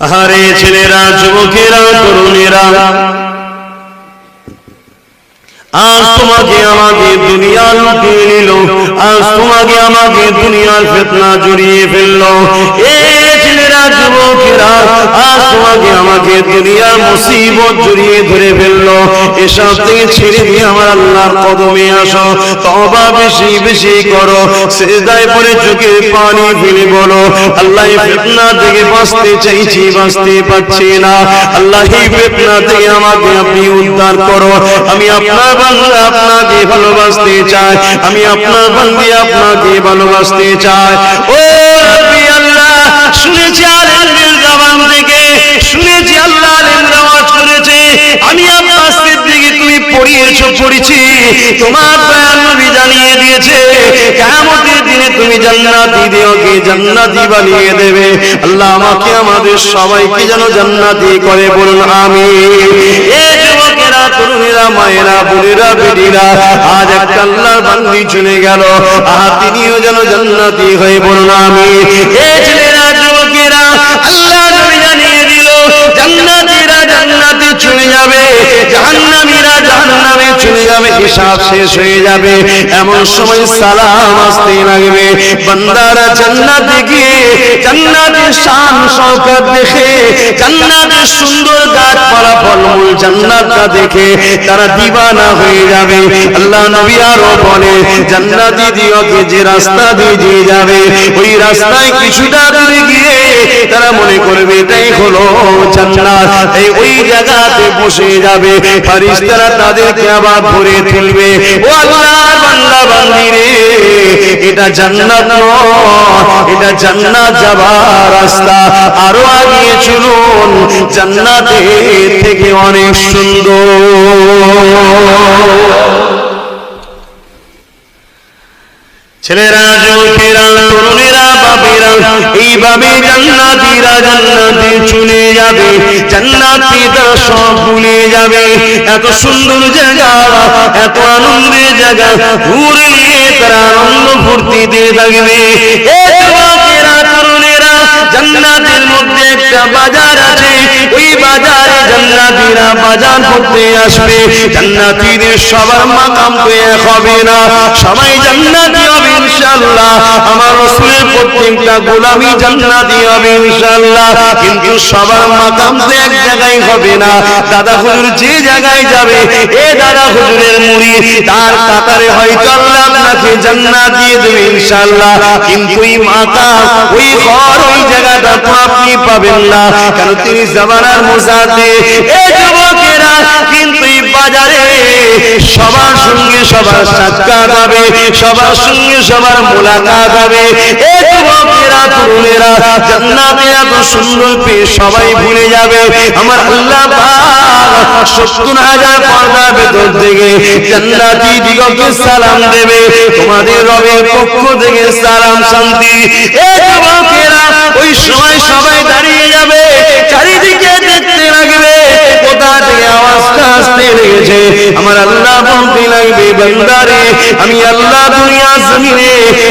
আহারে ছেলেরা, যুবকেরা, তরুণেরা, আজ তোমাকে আমাকে দুনিয়া লুটিয়ে নিল, আজ তোমাকে আমাকে দুনিয়ার ফেতনা জড়িয়ে ফেলল। এ ছেলেরা আমাকে দুনিয়ার মুসিবত জড়িয়ে ধরে ফেলল। এসব থেকে ছেড়ে দিয়ে আমার আল্লাহর কদমে আসো। তবা বেশি বেশি করো। সেদায় পরে চোখে পানি ফেলে বলো, আল্লাহ ফেতনা থেকে বাঁচতে চাইছি, বাঁচতে পারছি না। আল্লাহ ফেতনা থেকে আমাকে আপনি উদ্ধার করো। আমি আপনার বান্দা, আপনাকে ভালোবাসতে চাই। আমি আপনার আপনাকে ভালোবাসতে চাই। ও শুনেছি আলেমদের জবান থেকে, শুনেছি আল্লাহ আলেমরা করেছে আমি আপনার দিকে তুমি পড়িয়েছো, পড়েছি। তোমার দয়াল জানিয়ে দিয়েছে, কিয়ামতের তুমি জান্নাতি দিওকে জান্নাতি বানিয়ে দেবে। আল্লাহ আমাকে, আমাদের সবাইকে যেন জান্নাতি করে বলুন আমি তরুণেরা, মায়েরা, বোনেরা, বেটিরা, আজ একটা আল্লাহর বান্দি চলে গেল, আর তিনিও যেন জান্নাতি হয়ে বলুন আমি ছেলেরা যুবকেরা আল্লাহ নবী জানিয়ে দিল জান্নাতীরা জান্নাতে চলে যাবে। জাহান্নামীরা জাহান্নামে চলে যাবে, হিসাব শেষ হয়ে যাবে। এমন সময় সালাম আসতে লাগবে। বান্দারা জান্নাতে গিয়ে জান্নাতের শান দেখে, জান্নাতের সুন্দর ফলমূল জান্নাতটা দেখে তারা দিবানা হয়ে যাবে। আল্লাহ নবী আরও বলে, জান্নাতি দিওকে যে রাস্তা দিয়ে দিয়ে যাবে, ওই রাস্তায় কিছুটা দূরে গিয়ে তারা মনে করবে এটাই হলো জান্নাত। এই ওই জায়গাতে বসে যাবে ফারিস্তারা তাদেরকে আবার ভরে তুলবে ও এটা জান্নাত এটা জান্নাত যাবার রাস্তা। আরও আগিয়ে চলুন, জান্নাতের থেকে অনেক সুন্দর। ছেলেরা যুবকেরা তরুণেরা এইভাবে চলে যাবে সব ভুলে যাবে। এত সুন্দর জায়গা, এত আনন্দের জায়গা, ঘুরে তারা আনন্দ থাকবে। তরুণেরা, জান্নাতের মধ্যে একটা বাজার আছে বাজারে জান্নাতীরা বাজার করতে আসবে। জান্নাতীদের সবার মাকাম তো এক হবে না। সবাই জান্নাতি হবে ইনশাআল্লাহ। আমার রাসূলের প্রত্যেকটা গোলামি জান্নাতি হবে ইনশাআল্লাহ। কিন্তু সবার মাকাম তো এক জায়গায় হবে না। দাদা হুজুর যে জায়গায় যাবে, এ দাদা হুজুরের মুড়ি, তার কাতারে হয়তো আল্লাহ আপনাকে জান্নাত দিয়ে দেবে ইনশাআল্লাহ। কিন্তু এই মাকাম, ওই ঘর, ওই জায়গাটা তো আপনি পাবেন না। কারণ তিনি জামানার এ যুবকেরা কিন্তু বাজারে সবার সঙ্গে সবার সাক্ষাৎ হবে, সবার সঙ্গে সবার মোলাকাত হবে। সবাই ভুলে যাবে। আমার আল্লাহ সত্তর হাজার পর্দার ভেতর থেকে দিগকে সালাম দেবে, তোমাদের রবের পক্ষ থেকে সালাম শান্তি। এ আমি আল্লাহ দুনিয়া জমিনে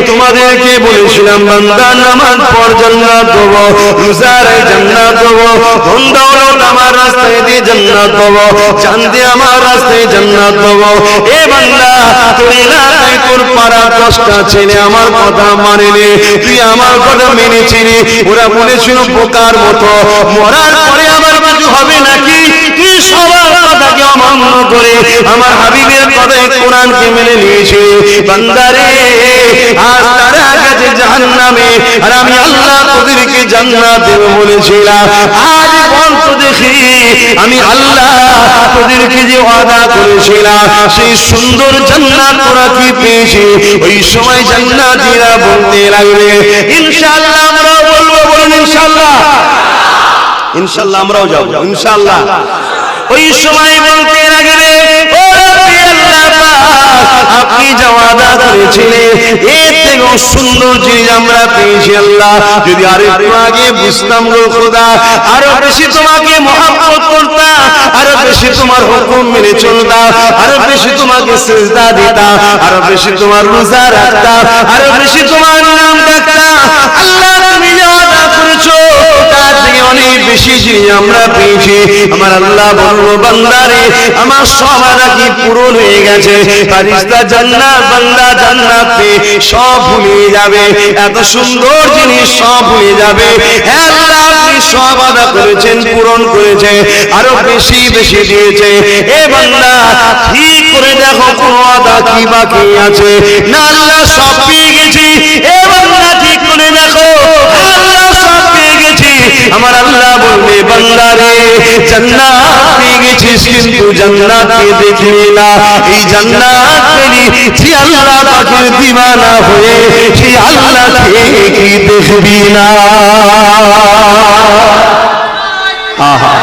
তোমাদেরকে বলেছিলাম, বান্দা নামাজ পর জান্নাত দেবো জান্নাত দেবো, ধন দৌলত আমার রাস্তায় দিয়ে জান্নাত দেবো, চাঁদে আমার রাস্তায় জান্নাত দেবো। এ বান্দা এলাকায় তোর পাড়ার দশটা ছেলে আমার কথা মানেনি, তুই আমার কথা মেনেছিলি, ওরা বলেছিল মতো, মরার পরে আবার কিছু হবে নাকি? তুই কথাকে অমান্য করে আমার হাবিবের কথায় কোরআনকে মেনে নিয়েছে। বান্দারে তারা গেছে জাহান্নামে, আর আমি আল্লাহ তোদেরকে বলেছিলাম। আজ দেখি, আমি আল্লাহ তোদেরকে যে ওয়াদা করেছিলাম, সেই সুন্দর জান্নাত তোরা কি পেয়েছি? ওই সময় জান্নাতীরা বলতে লাগবে, ইনশাআল্লাহ আমরাও বলব, বলুন ইনশাআল্লাহ। ইনশাআল্লাহ আমরাও যাব, ইনশাআল্লাহ। ওই সময় বলতে আপনি যা ওয়াদা করেছিলেন, এর থেকেও সুন্দর জিনিস আমরা পেয়েছি আল্লাহ। যদি আর একটু আগে বুঝতাম গো আরও বেশি তোমাকে মহাব্বত করতাম, আরও বেশি তোমার হুকুম মেনে চলতাম, আরও বেশি তোমাকে সেজদা দিতাম, আরও বেশি তোমার রোজা রাখতাম, আরও বেশি তোমার নাম ডাকতাম। আল্লাহ, তুমি যা করেছ অনেক বেশি জিনিস আমরা পেয়েছি, আমার আল্লাহ বলব বান্দারে, আমার সব নাকি পূরণ হয়ে গেছে। ফারিস্তা জান্নাত, বান্দা সব ভুলে যাবে। এত সুন্দর জিনিস সব ভুলে যাবে। হ্যাঁ আল্লাহ, আপনি সব আদা করেছেন, পূরণ করেছে, আরও বেশি বেশি দিয়েছে। এ বান্দা, ঠিক করে দেখো কোন আদা কি বাকি আছে। না, আল্লাহ, সব পেয়ে গেছি। এ বান্দা, ঠিক করে দেখো আমার আল্লাহ বলবে বান্দারে জান্নাত গেছিস কিন্তু জান্নাতকে দেখলি না। এই জান্নাত পেলি আল্লাহ পাকের দিওয়ানা হয়ে সেই আল্লাহকে কি দেখবি না। আহা।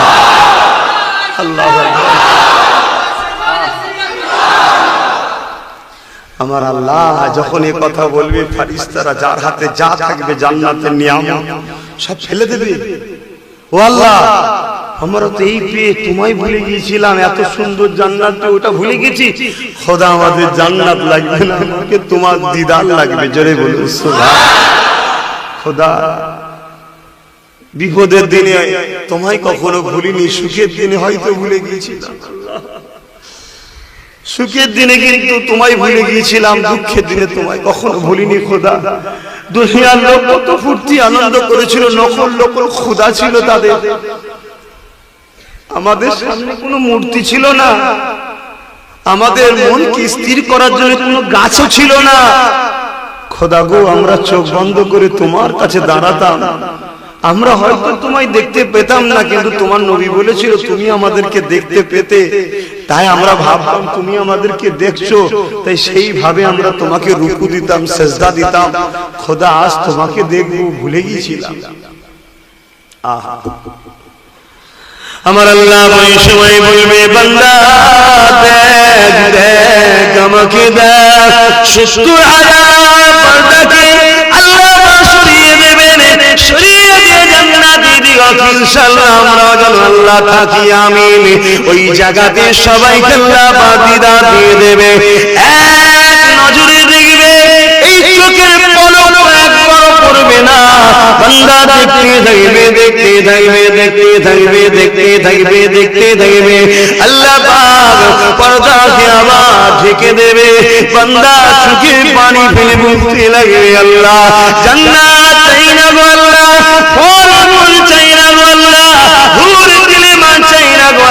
আমার আল্লাহ যখন এ কথা বলবে, ফারিস্তারা যার হাতে যা থাকবে জান্নাতের নিয়ম সব ফেলে দেবে। ও আল্লাহ আমরা তো এই পেয়ে তোমায় ভুলে গিয়েছিলাম, এত সুন্দর জান্নাত ওটা ভুলে গেছি। খোদা আমাদের জান্নাত লাগবে না, আমাকে তোমার দিদার লাগবে, জোরে বলুন খোদা, বিপদের দিনে তোমায় কখনো ভুলিনি, সুখের দিনে হয়তো ভুলে গিয়েছিলাম। সুখের দিনে কিন্তু তোমায় ভুলে গিয়েছিলাম, দুঃখের দিনে তোমায় কখনো ভুলিনি, খোদা। দুনিয়ার লোক কত ফুর্তি, আনন্দ করেছিল, নকল নকল খোদা ছিল তাদের। আমাদের সামনে কোনো মূর্তি ছিল না। আমাদের মনকে স্থির করার জন্য কোনো গাছও ছিল না। খোদা গো, আমরা চোখ বন্ধ করে তোমার কাছে দাঁড়াতাম। আমরা হয়তো তোমায় দেখতে পেতাম না, কিন্তু তোমার নবী বলেছিল, তুমি আমাদেরকে দেখতে পেতে। তাই আমরা ভাবতাম তুমি আমাদেরকে দেখছ। তাই সেইভাবে আমরা তোমাকে রুকু দিতাম, সেজদা দিতাম। খোদা, আজ তোমাকে দেখব, ভুলে গিয়েছিলাম। আমার আল্লাহ ওই সময় বলবে, বান্দা, দেখ দেখ, আমাকে দেখ, সত্তর হাজার পর্দাকে ইনশাআল্লাহ আমরা যেন আল্লাহ থাকি, আমিন। ওই জায়গাতে সবাইকে আল্লাহ বাদিদা দিয়ে দেবে। এক নজরে দেখবে, এই চোখের পলক একবারও পড়বে না। বান্দা দেখতে থাকবে দেখতে থাকবে দেখতে থাকবে দেখতে থাকবে দেখতে থাকবে। আল্লাহ পাক পর্দাকে আবার ঢেকে দেবে। বান্দা চোখে পানি ফেলে বুঝতে লাগবে, আল্লাহ। জান্নাত চাই না আল্লাহ ফল মূল চাই না গো আল্লাহ হুর দিলে মান চাই না গো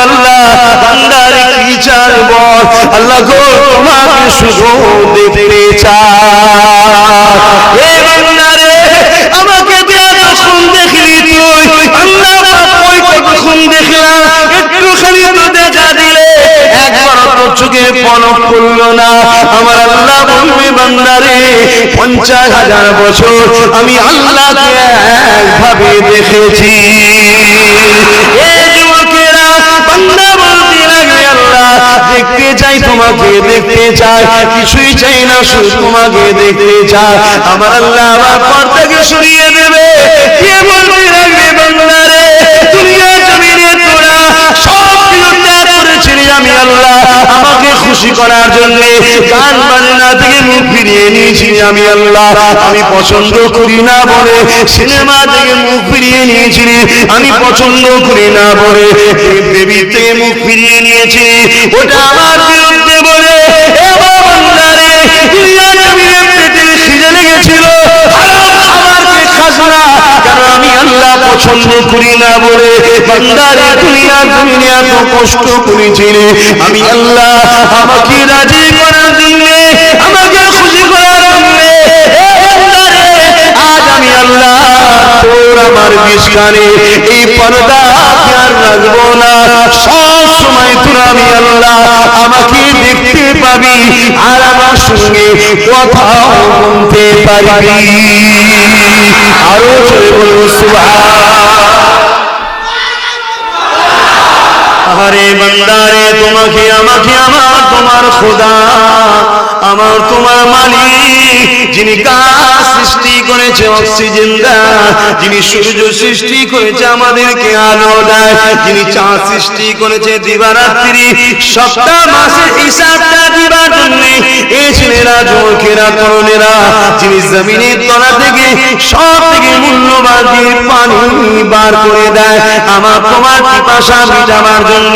একবার তো চোখে পলক আমার আল্লাহ বলবে, বান্দারে, পঞ্চাশ হাজার বছর আমি আল্লাহকে একভাবে দেখেছি। দেখতে চাই, তোমাকে দেখতে চাই। কিছুই চাই না, শুধু তোমাকে দেখতে চাই। আমার আল্লাহ আমার পর্দাকে সরিয়ে দেবে। কে বলতে রাখবে বাংলারে? দুনিয়া করেছিলি আমি আল্লাহ, আমাকে খুশি করার জন্য গান বাজনা থেকে মুখ ফিরিয়ে নিয়েছি আমি আল্লাহ। আমি পছন্দ করি না বলে সিনেমা থেকে মুখ ফিরিয়ে নিয়েছিলি আমি পছন্দ করি না বলে বেবি থেকে মুখ ফিরিয়ে নিয়েছি। ওটা আমার বিরুদ্ধে বলে এ বান্দারে দুনিয়া জমিনে পেটে খিদে লেগেছিল হারাম খাবারকে খাস না কেন আমি আল্লাহ পছন্দ করি না বলে বান্দারে দুনিয়া জমিনে এত কষ্ট করেছিলে। আমি আল্লাহ, আমাকে রাজি করার জন্য, আমাকে খুশি করার জন্য আজ আমি আল্লাহ তোর আমার বিষ্কানে এই পর্দা আর রাখব না। সব সময় তোর আমি আল্লাহ আমাকে দেখতে পাবি আর আমার সঙ্গে কথাও বলতে পারবি। আরও জোরে বলব আরে বন্দারে তোমাকে, আমাকে, আমার, তোমার খোদা, আমার তোমার মালিক। যিনি গাছ সৃষ্টি করেছে অক্সিজেন দেয়, যিনি সূর্য সৃষ্টি করেছে আমাদেরকে আলো দেয়, যিনি চাঁদ সৃষ্টি করেছে দিবারাত্রি, সপ্তাহ মাসের হিসাবটা দিবার জন্য এই ছেলেরা যিনি জমিনের তলা থেকে সব থেকে মূল্যবান পানি বার করে দেয়, আমার তোমার পিপাসা মিটাবার জন্য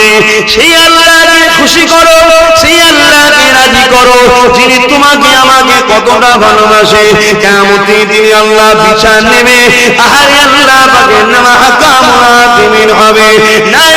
সেই আল্লাহকে খুশি করো, সেই আল্লাহকে রাজি করো, যিনি তোমাকে আমাকে কতটা ভালোবাসে, কেমতি তিনি আল্লাহ বিচার নেবে। আহারে আল্লাহ তিমিন হবে নাই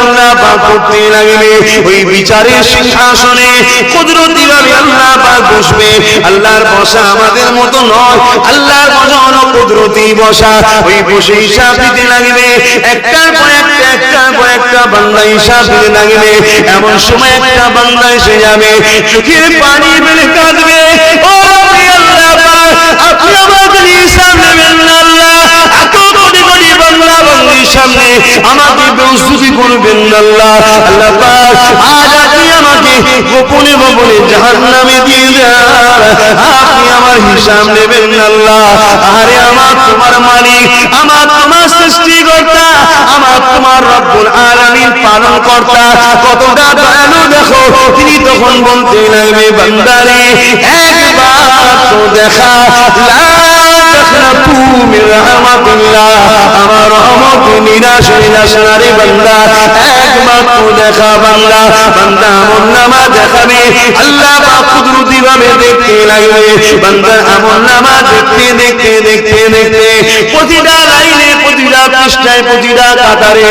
আল্লাহ করতে লাগবে। ওই বিচারের সিংহাসনে কুদরতি ভাবে আল্লাহ বসবে। আল্লাহর বসা আমাদের মতো নয়। আল্লাহর বসা হলো কুদরতি বসা। ওই বসে হিসাব দিতে লাগবে। একটার পর একটা, একটার পর একটা বান্দা হিসাব দিতে লাগবে। এমন সময় একটা বান্দা এসে যাবে। চোখের পানি বেড়ে কাঁদবে। ও আল্লাহ, আপনি আমাকে হিসাব নেবেন আল্লাহ। সামনে আমাকে বেউসুফি করবেন আল্লাহ। আল্লাহ আজ আপনি আমাকে গোপনে গোপনে জাহান্নামে দিয়ে দেন। আপনি আমার হিসাব নেবেন আল্লাহ। আরে আমার তোমার মালিক, আমার তোমার সৃষ্টিকর্তা, আমার তোমার রব্বুল আলামিন পালন কর্তা। কতটা দয়ালু দেখো, তিনি তখন বলতে লাগবে বান্দারে, একবার তো দেখা, লা আমার রহমত দেখতে লাগবে। বান্দা আমল নামা দেখতে দেখতে দেখতে দেখতে। প্রতিটা লাইনে প্রতিটা পৃষ্ঠায়, প্রতিটা কাতারে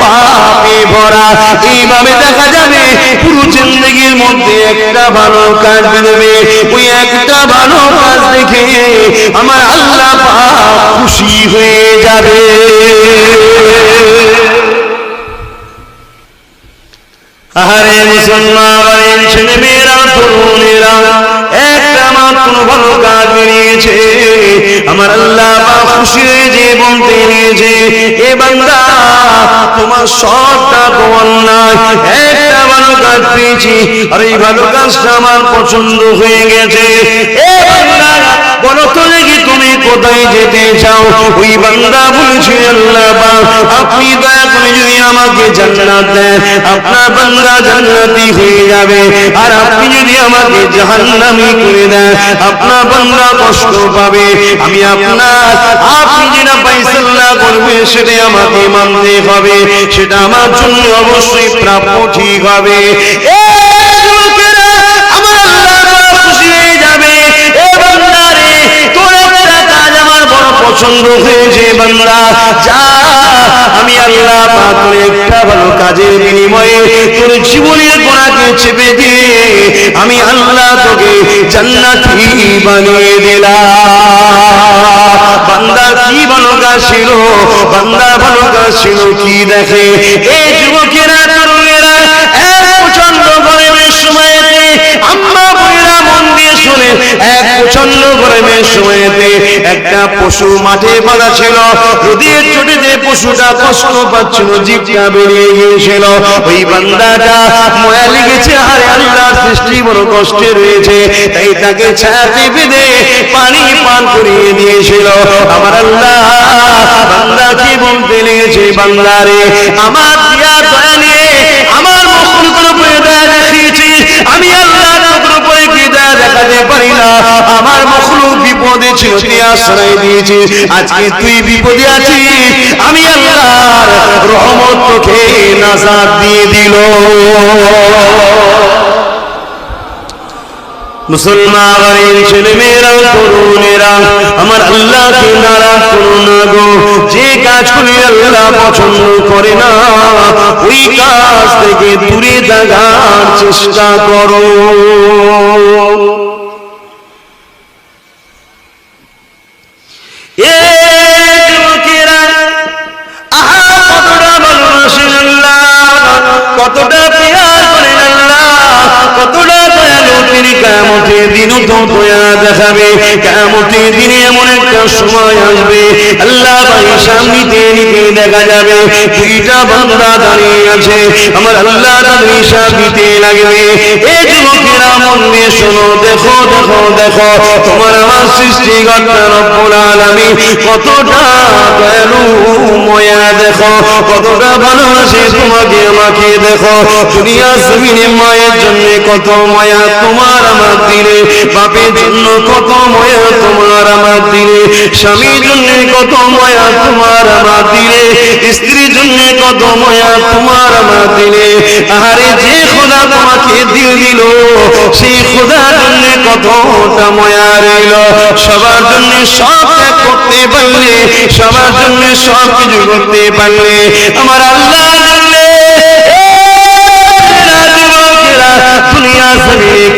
পাপে ভরা। এইভাবে দেখা যাবে, পুরো জিন্দগির মধ্যে একটা ভালো কাজ ওই একটা ভালো কাজ দেখে আমার আল্লাহ খুশি হয়ে যাবে। আহারে মুসলমান ছেলে মেয়েরা তরুণেরা, একটা মাত্র ভালো কাজ বেরিয়েছে আমার আল্লাহ খুশি নিয়েছে এ বান্দা, তোমার সবটা তোমার নয়। একটা ভালো কাজ পেয়েছি, আর এই ভালো কাজটা আমার পছন্দ হয়ে গেছে। এ বান্দা, বলো তো দেখি তুমি কোথায় যেতে চাও? ওই বান্দা বলছে আপনি দয়া করে যদি আমাকে জান্নাত দেন, আপনার বান্দা জান্নাতি হয়ে যাবে। আর আপনি যদি আমাকে জাহান্নামি করে দেন, আপনার বান্দা কষ্ট পাবে। আমি আপনার, আপনি যেটা করবে সেটা আমাকে মানতে হবে, সেটা আমার জন্য অবশ্যই প্রাপ্য ঠিক হবে। পছন্দ হয়েছে বান্দা। আমি আল্লাহ তোর একটা ভালো কাজের বিনিময়ে তোর জীবনের গোড়াকে চেপে দিয়ে আমি আল্লাহ তোকে জান্নাতি বানিয়ে দিলাম। বান্দা কি ভালো ছিল? বান্দা ভালো ছিল কি দেখে? এই যুবকেরা তরুণেরা প্রচণ্ড গরমের সময়তে আম্মা বইরা মন দিয়ে শুনে এক প্রচণ্ড গরমের সময়তে একটা পশু মাঠে বাঁধা ছিল। নদীর চটিতে পশুটা কষ্ট পাচ্ছিল, জীবটা বেরিয়ে গিয়েছিল। ওই বান্দাটা ময়া লেগেছে, আর আল্লাহ সৃষ্টি বড় কষ্টে রয়েছে। তাই তাকে ছায়াতে বেঁধে পানি পান করিয়ে দিয়েছিল। আমার আল্লাহ বান্দাকে বলতে লেগেছে, বান্দারে, আমার দিয়া দয়া নিয়ে আমার মখলুকের উপরে দয়া দেখিয়েছি আমি আল্লাহ উপরে কি দয়া দেখাতে পারি না? আমার মখলুক বিপদে ছিল তুই আশ্রয় দিয়েছিস আজকে তুই বিপদে আছিস। আমি আল্লাহর রহমত তোকে নাজাত দিয়ে দিল। মুসলমান ছেলে তরুণেরা, আমার আল্লাহকে নারাজ না গো। যে কাজ করি আল্লাহ পছন্দ করে না, ওই কাজ থেকে দূরে থাকার চেষ্টা করো। বান্দা দাঁড়িয়ে আছে। আমার আল্লাহ তাদের হিসাব দিতে লাগবে। এই যুবকেরা মন দিয়ে শোনো, দেখো দেখো দেখো, তোমার আমার সৃষ্টিকর্তা রব্বুল আলামিন কতটা দয়ালু ময়া, দেখো, কতটা ভালোবাসে তোমাকে, আমাকে, দেখো, দুনিয়া জমিনে মায়ের জন্য কত মায়া তোমার আমার দিলে, বাপের জন্য কত মায়া তোমার আমার দিলে, স্বামীর জন্য কত মায়া তোমার আমার দিলে, স্ত্রীর জন্য কত মায়া তোমার দিলে আরে যে খোদা তোমাকে দিয়ে দিল, সেই খোদার জন্য কতটা মায়া রইল। সবার জন্য সব করতে পারলে, সবার জন্য সব কিছু করতে পারলে, আমার আল্লাহ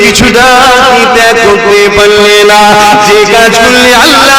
কিছুটা করতে পারলে না? যে কাজ করলে আল্লাহ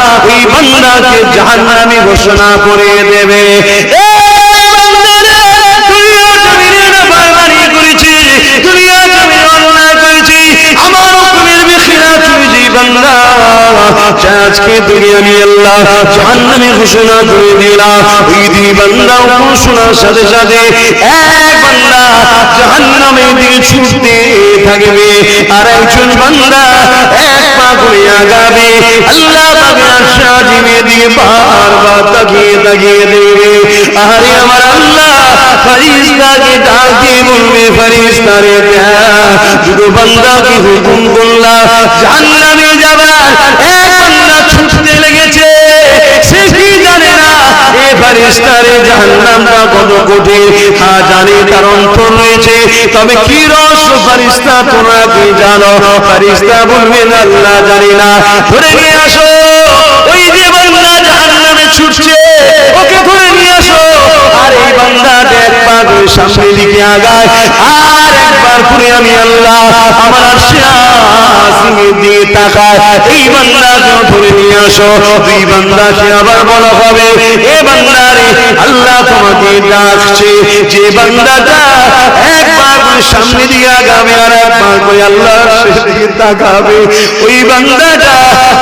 জাহান্নামী জাহান্নামে ঘোষণা করে দেবে। আজকে তুমি আমি আল্লাহ জাহান্নামে ঘোষণা করে দিলাম ওই দুই বান্দা ঘোষণার সাথে সাথে এক বান্দা জাহান্নামে দিকে ছুটতে থাকবে। আর একজন বান্দা এক পা করে আগাবে। আল্লাহ পাকে আশা জিমে দিয়ে বারবার তাকিয়ে তাকিয়ে দেবে আরে আমার আল্লাহ ফরিস্তাকে ডাক দিয়ে বলবে ফরিস্তারে দুটো বান্দাকে হুকুম করলাম জাহান্নামে যাবার এ ফারিস্তারে জাহান্নামটা কত হা জানি তার রয়েছে। তবে কি রস ফারিস্তা তোমরা কি জানো? ফারিস্তা বলবেন, আল্লাহ জানি না। ধরে নিয়ে আসো, ওই যে বান্দা জাহান্নামে ছুটছে ওকে ধরে নিয়ে আসো আর এই বান্দাটা এক পা করে সামনের দিকে আগায়, আর একবার করে আমি আল্লাহ আমার সিংহের দিকে তাকায়, এই বান্দাকে ধরে নিয়ে আসো, দুই বান্দাকে আবার বলা হবে, এ বান্দারে আল্লাহ তোমাকে ডাকছে, যে বান্দাটা একবার করে সামনে দিয়ে আগাবে আর একবার করে আল্লাহ দিকে তাকাবে, ওই বান্দাটা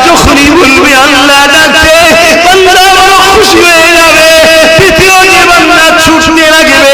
যখনই বলবে আল্লাহ ডাকছে, বান্দা খুশি হয়ে যাবে দ্বিতীয় যে বান্দা ছুটতে লাগবে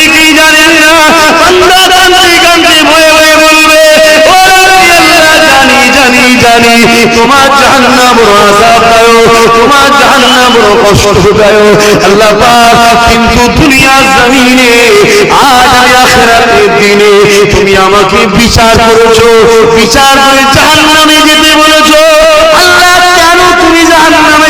জাহান্নাম বড় আযাব দাও। তোমার জাহান্নাম বড় কষ্ট দাও। আল্লাহ পাক কিন্তু দুনিয়ার জমিনে তুমি আমাকে বিচার করেছ। বিচার করে জাহান্নামে যেতে বলেছ। আল্লাহ, কেন তুমি জাহান্নামে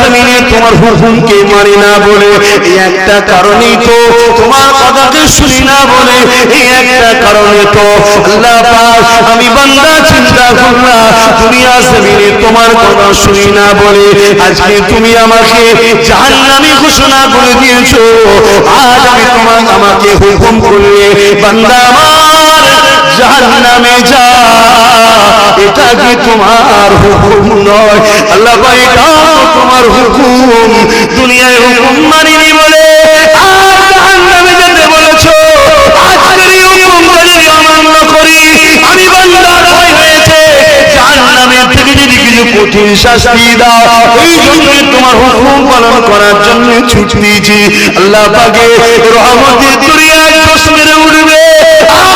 জমিনে তোমার হুকুমকে মানি না বলে, এই একটা কারণেই তো তোমার কথাকে শুনি না বলে, এই একটা কারণে তো আল্লাহ পাক, আমি বান্দা চিন্তা করলাম দুনিয়ার জমিনে তোমার কথা শুনি না বলে, আজকে তুমি আমাকে জাহান্নামী ঘোষণা করে দিয়েছ, আজ আমি তোমার আমাকে হুকুম করলে বান্দা আমার জাহান্নামে যা, এটা কি তোমার হুকুম নয়? আল্লাহ ভাই তোমার হুকুম। দুনিয়ায় হুকুম মানিনি বলে, আর জাহান্নামে যেতে বলেছ। আজকের হুকুম যদি অমান্য করি, আমি বান্দার ভয় হয়েছে। জাহান্নামের থেকে যদি কিছু কঠিন শাস্তি দাও, এই জন্য তোমার হুকুম পালন করার জন্য ছুট দিয়েছি। আল্লাহ পাকে রহমতের চোষ মেরে উঠবে। আমার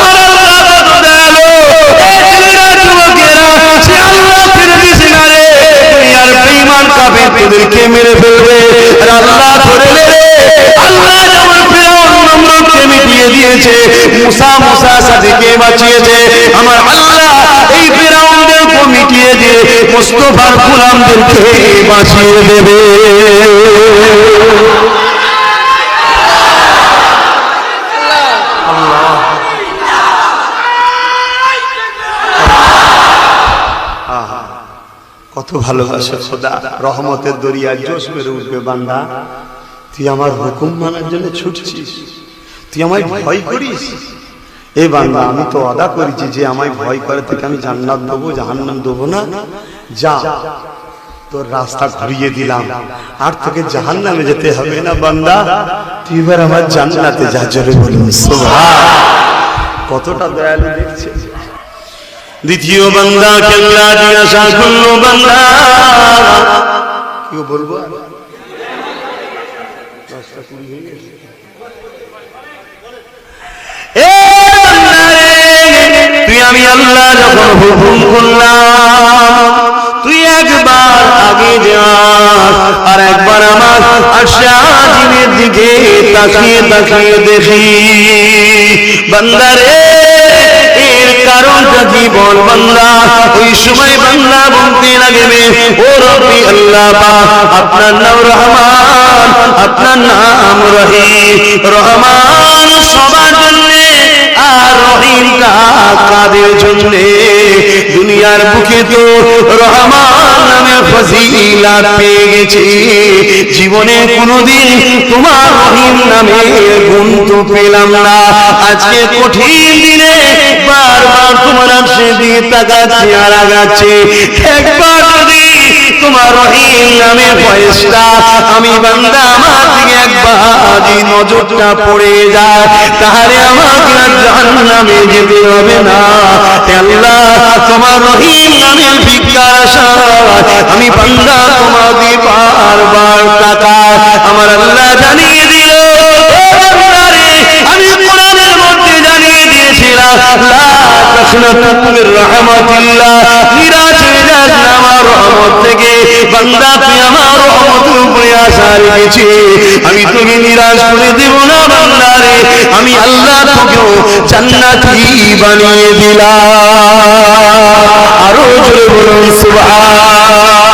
তোদেরকে মেরে ফেলবে। রান্না ধরে বাঁচিয়েছে। আমার আল্লাহ এই মিটিয়ে দিয়ে মুস্তফার গোলামদেরকে বাঁচিয়ে দেবে। কত ভালোবাসে খোদা। রহমতের দরিয়া জোশ মেরে উঠবে বান্দা। তুই আমার হুকুম মানার জন্য ছুটছিস। তুই আমায় ভয় করিস। এ বান্দা, আমি তো আদা করেছি যে আমায় ভয় করে থেকে আমি জান্নাত দেবো, জাহান্নাম দেবো না। যা, তোর রাস্তা ঘুরিয়ে দিলাম। আর তোকে জাহান্নামে যেতে হবে না বান্দা। তুই এবার আমার জান্নাতে যা, জোরে বলুন। কতটা দয়ালু দেখছে দ্বিতীয় বান্দা কেল্লা জিজ্ঞাসা করল বান্দা। কেউ বলব? তুই আমি আল্লাহ যখন হুকুম করলাম তুই একবার আগে যা আর একবার আমার আশাজিনের দিকে তাকিয়ে তাকিয়ে দেখি। বান্দারে কারণটা কি বল বান্দা। ওই সময় বান্দা বলতে লাগবে, ও রবি আল্লাহ আপনার নাম রহমান, আপনার নাম রহিম। রহমান সবার জন্যে কাদের জন্যে? দুনিয়ার বুকে তো রহমান নামে পেয়ে গেছি। জীবনে কোনোদিন তোমার রহিম নামে গুণ তো পেলাম না। আজকে কঠিন দিনে বারবার তোমার সে দিয়ে তাকাচ্ছে আর আগাচ্ছে একবার তোমার রহিম নামে আমি বান্দা, আমার দিকে একবার নজরটা পড়ে যায়, তাহলে আমাকে আর যেতে হবে না। আল্লাহ, তোমার রহিম নামের আমি বান্দা তোমার দিয়ে বারবার টাকা আমার আল্লাহ জানিয়ে দিল আমি কোরআনের মধ্যে জানিয়ে দিয়েছিলাম আমি তোকে নিরাশ করে দেব না, বান্দা রে। আমি আল্লাহ তোকেও জান্নাতি বানিয়ে দিলাম। আরও জোরে বলুন, সুবহান।